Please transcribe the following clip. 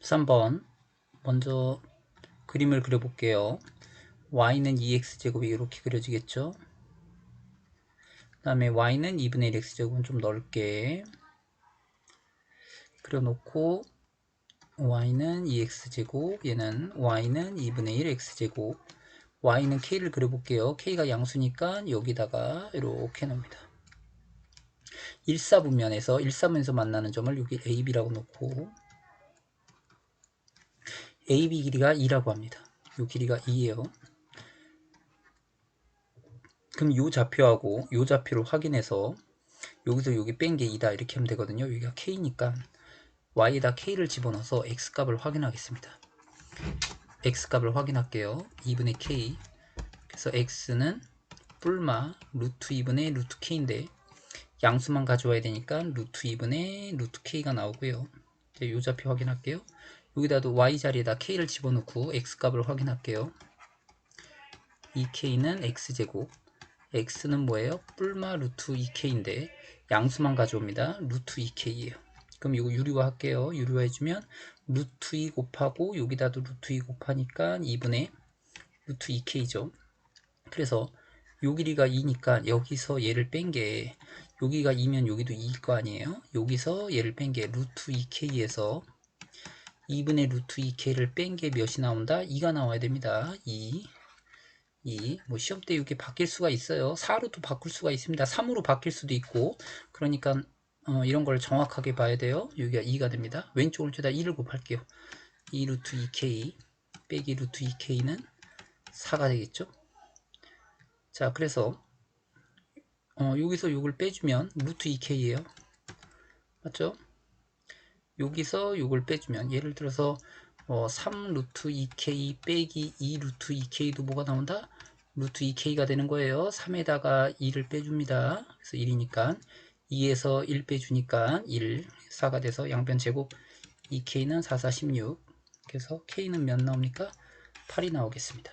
13번 먼저 그림을 그려볼게요. y는 2x제곱이 이렇게 그려지겠죠. 그 다음에 y는 2분의 1x제곱은 좀 넓게 그려놓고 y는 2x제곱 얘는 y는 2분의 1x제곱 y는 k를 그려볼게요. k가 양수니까 여기다가 이렇게 놓습니다. 1사분면에서 1사분에서 만나는 점을 여기 ab라고 놓고 AB 길이가 2라고 합니다. 이 길이가 2예요. 그럼 이 좌표하고 이 좌표를 확인해서 여기서 여기 뺀 게 2다 이렇게 하면 되거든요. 여기가 K니까 Y에다 K를 집어넣어서 X값을 확인하겠습니다. X값을 확인할게요. 2분의 K 그래서 X는 뿔마 루트 2분의 루트 K인데 양수만 가져와야 되니까 루트 2분의 루트 K가 나오고요. 이제 이 좌표 확인할게요. 여기다도 y 자리에다 k를 집어넣고 x 값을 확인할게요. 이 k는 x제곱 x는 뭐예요? 뿔마 루트 2k인데 양수만 가져옵니다. 루트 2k예요. 그럼 이거 유리화 할게요. 유리화 해주면 루트 2 곱하고 여기다도 루트 2 곱하니까 2분의 루트 2k죠. 그래서 요 길이가 2니까 여기서 얘를 뺀 게 여기가 2면 여기도 2일 거 아니에요. 여기서 얘를 뺀 게 루트 2k에서 2분의 루트 2k를 뺀 게 몇이 나온다? 2가 나와야 됩니다. 2. 2. 뭐 시험 때 이렇게 바뀔 수가 있어요. 4로도 바꿀 수가 있습니다. 3으로 바뀔 수도 있고. 그러니까 어, 이런 걸 정확하게 봐야 돼요. 여기가 2가 됩니다. 왼쪽을 주다 2를 곱할게요. 2 루트 2k 빼기 루트 2k는 4가 되겠죠. 자, 그래서 어, 여기서 이걸 빼주면 루트 2k예요. 맞죠? 여기서 이걸 빼주면 예를 들어서 어, 3 루트 2k 빼기 2 루트 2k도 뭐가 나온다? 루트 2k가 되는 거예요. 3에다가 2를 빼줍니다. 그래서 1이니까 2에서 1 빼주니까 1, 4가 돼서 양변 제곱 2k는 4, 4, 16 그래서 k는 몇 나옵니까? 8이 나오겠습니다.